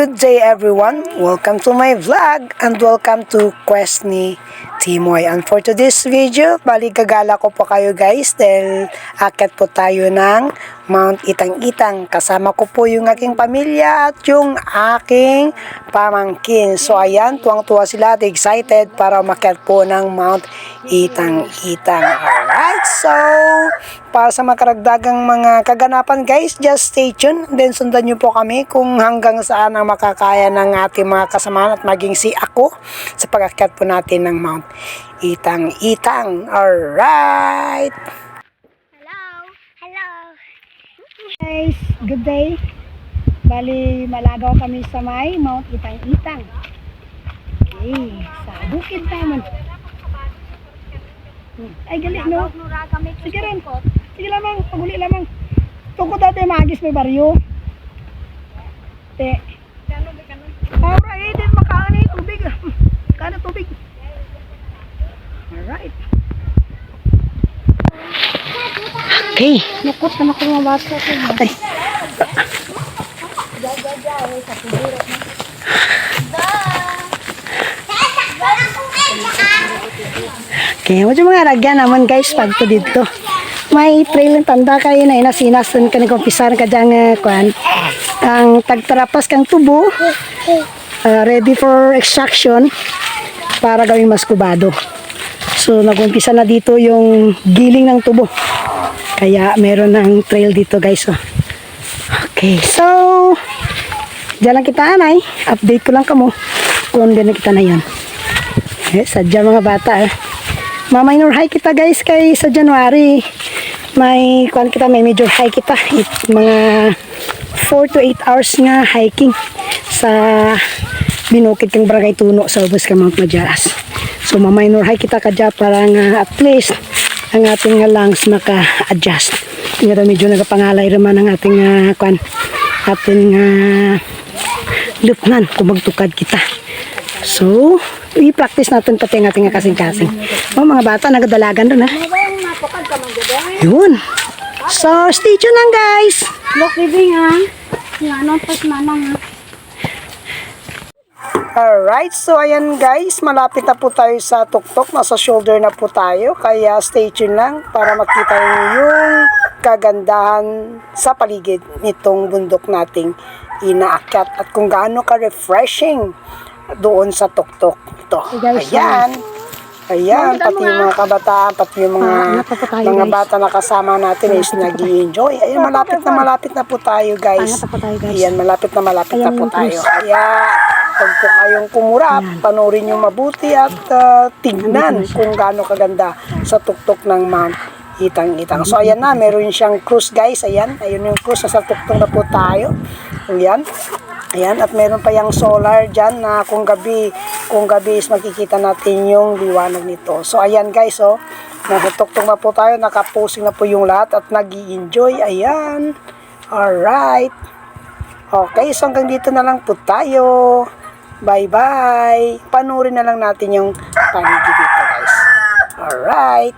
Good day everyone! Welcome to my vlog and welcome to Quest ni Timoy. And for today's video, bali gagala ko po kayo guys dahil akit po tayo ng Mount Itang-Itang. Kasama ko po yung aking pamilya at yung aking pamangkin. So ayan, tuwang-tuwa sila at excited para umakyat po ng Mount Itang-Itang. Alright, so para sa makaragdagang mga kaganapan guys, just stay tuned. Then sundan nyo po kami kung hanggang saan ang makakaya ng ating mga kasamahan at maging si ako sa pag-akyat po natin ng Mount Itang-Itang. Alright! Hello. Hello. Guys, good day. Bali, malagaw kami sa may Mount Itang-Itang. Okay, sa bukid naman. Hmm. Ay, gali, no? Sige rin. Sige lamang, paguli lamang. Tuko dati magis may baryo. Te. Aura, eh, din makaan eh, tubig. Kana tubig. Alright. Okay. Nakot na ako mga bata. Ay. Okay, mo mga ragyan naman guys pag to dito. May trail ng tanda kayo na inasinasan ka nag-umpisar ka dyan uh, kwan. Ang tagtarapas kang tubo, uh, ready for extraction para gawing maskubado. So nag-umpisa na dito yung giling ng tubo. Kaya meron ng trail dito guys. Oh. Okay, so Diyan lang kita anay. Update ko lang kamo kung ganun kita na yun. Eh, sadya mga bata eh. Ma-minor high kita guys kay sa January. May kuan kita, may major high kita. It, mga 4 to 8 hours nga hiking sa binukid kang barangay Tuno sa ubos ka Mount Majaras. So ma-minor high kita kadya para nga at least ang ating nga lungs maka-adjust. Nga medyo nagapangalay raman ang ating uh, kuan ating uh, lupnan kung magtukad kita. So, i-practice natin pati ang ating kasing-kasing. Oh, mga bata, nagadalagan doon ha. Yun. So, stay tuned lang guys. Look, living ha. Yung ano, pas manang ha. Alright, so ayan guys, malapit na po tayo sa tuktok. Nasa shoulder na po tayo. Kaya stay tuned lang para makita niyo yung kagandahan sa paligid nitong bundok nating inaakyat at kung gaano ka-refreshing doon sa tuktok ito. Ayan. Ayan, pati yung mga kabataan, pati yung mga, Ah, mga bata na kasama natin is nag enjoy Ayan, malapit na malapit na po tayo guys. Ayan, malapit na malapit na Ayan po tayo. Kaya, pag po kayong kumurap, panoorin nyo mabuti at ah, tignan kung gaano kaganda sa tuktok ng Mount Itang-Itang. So, ayan na, meron siyang cruise guys. Ayan, ayun yung cruise. Nasa tuktok na po tayo. Ayan. Ayan, at meron pa yung solar dyan na kung gabi, kung gabi is makikita natin yung liwanag nito. So, ayan guys, oh. Nasa tuktok na po tayo, nakaposing na po yung lahat at nag enjoy Ayan. Alright. Okay, so hanggang dito na lang po tayo. Bye-bye. Panurin na lang natin yung paligid dito, guys. Alright.